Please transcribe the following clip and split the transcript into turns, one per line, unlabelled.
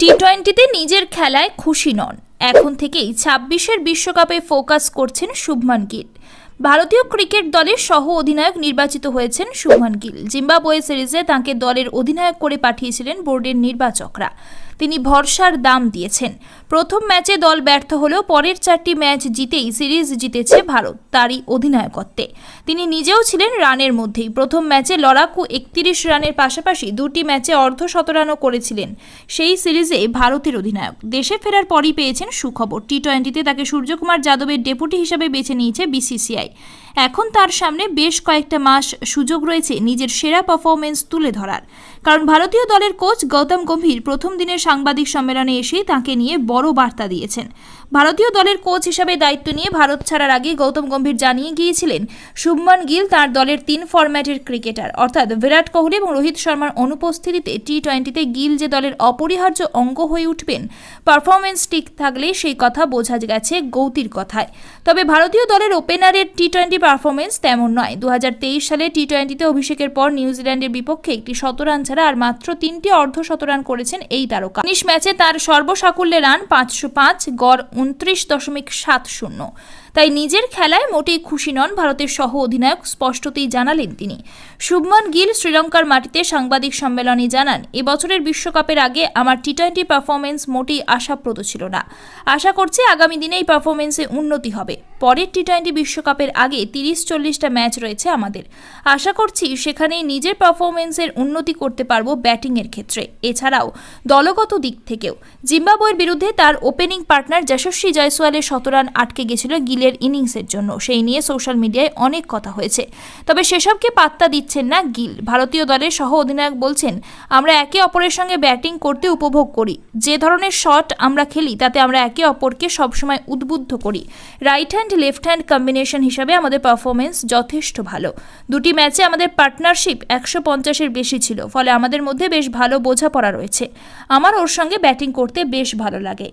টি টোয়েন্টিতে নিজের খেলায় খুশি নন। এখন থেকেই ছাব্বিশের বিশ্বকাপে ফোকাস করছেন শুভমান গিল। ভারতীয় ক্রিকেট দলের সহ অধিনায়ক নির্বাচিত হয়েছেন শুভমান গিল। জিম্বাবোয়ে সিরিজে তাঁকে দলের অধিনায়ক করে পাঠিয়েছিলেন বোর্ডের নির্বাচকরা। তিনি ভরসার দাম দিয়েছেন। প্রথম ম্যাচে দল ব্যর্থ হলেও পরের চারটি ম্যাচ জিতেই সিরিজ জিতেছে ভারত, তারই অধিনায়কত্বে। তিনি নিজেও ছিলেন রানের মধ্যেই। প্রথম ম্যাচে লড়াকু একত্রিশ রানের পাশাপাশি দুটি ম্যাচে অর্ধ শতরানও করেছিলেন। সেই সিরিজে ভারতের অধিনায়ক। দেশে ফেরার পরই পেয়েছেন সুখবর। টি টোয়েন্টিতে তাকে সূর্যকুমার যাদবের ডেপুটি হিসাবে বেছে নিয়েছে বিসিসিআই। এখন তার সামনে বেশ কয়েকটা মাস সুযোগ রয়েছে নিজের সেরা পারফরমেন্স তুলে ধরার। কারণ ভারতীয় দলের কোচ গৌতম গম্ভীর প্রথম দিনের সাংবাদিক সম্মেলনে এসে তাকে নিয়ে বড় বার্তা দিয়েছেন। ভারতীয় দলের কোচ হিসাবে দায়িত্ব নিয়ে ভারত ছাড়ার আগে গৌতম গম্ভীর জানিয়ে গিয়েছিলেন, শুভমান গিল তার দলের তিন ফরম্যাটের ক্রিকেটার অর্থাৎ বিরাট কোহলি এবং রোহিত শর্মার অনুপস্থিতিতে টি টোয়েন্টিতে গিল যে দলের অপরিহার্য অঙ্গ হয়ে উঠবেন পারফরমেন্স ঠিক থাকলে সেই কথা বোঝা গেছে গৌতির কথায়। তবে ভারতীয় দলের ওপেনারের টি টোয়েন্টি পারফরমেন্স তেমন নয়। দু সালে টি টোয়েন্টিতে অভিষেকের পর নিউজিল্যান্ডের বিপক্ষে একটি শতরান ছাড়া আর মাত্র তিনটি অর্ধ শতরান করেছেন এই তারকা। উনিশ ম্যাচে তার সর্বসাকুল্যে রান পাঁচশো পাঁচ, গড় উনত্রিশ দশমিক সাত শূন্য। তাই নিজের খেলায় মোটেই খুশি নন ভারতের সহ অধিনায়ক, স্পষ্টতই জানালেন তিনি। শুভমান গিল শ্রীলঙ্কার মাটিতে সাংবাদিক সম্মেলনে জানান, এবছরের বিশ্বকাপের আগে আমার টি টোয়েন্টি পারফরমেন্স মোটেই আশাপ্রদ ছিল না। আশা করছি আগামী দিনে এই পারফরমেন্সে উন্নতি হবে। পরের টি টোয়েন্টি বিশ্বকাপের আগে তিরিশ চল্লিশটা ম্যাচ রয়েছে আমাদের। আশা করছি সেখানেই নিজের পারফরমেন্সের উন্নতি করতে পারব ব্যাটিংয়ের ক্ষেত্রে। এছাড়াও দলগত দিক থেকেও। জিম্বাবুয়ের বিরুদ্ধে তার ওপেনিং পার্টনার যশস্বী জয়সওয়ালের শতরান আটকে গেছিল গিলের ইনিংসের জন্য। সেই নিয়ে সোশ্যাল মিডিয়ায় অনেক কথা হয়েছে। তবে সেসবকে পাত্তা দিচ্ছেন না গিল। ভারতীয় দলের সহ অধিনায়ক বলছেন, আমরা একে অপরের সঙ্গে ব্যাটিং করতে উপভোগ করি। যে ধরনের শট আমরা খেলি, তাতে আমরা একে অপরকে সবসময় উদ্বুদ্ধ করি। Right hand, left hand combination হিসাবে আমাদের পারফরমেন্স যথেষ্ট ভালো। দুটি ম্যাচে আমাদের পার্টনারশিপ একশো পঞ্চাশের বেশি ছিল, ফলে আমাদের মধ্যে বেশ ভালো বোঝাপড়া রয়েছে। আমার ওর সঙ্গে ব্যাটিং করতে বেশ ভালো লাগে।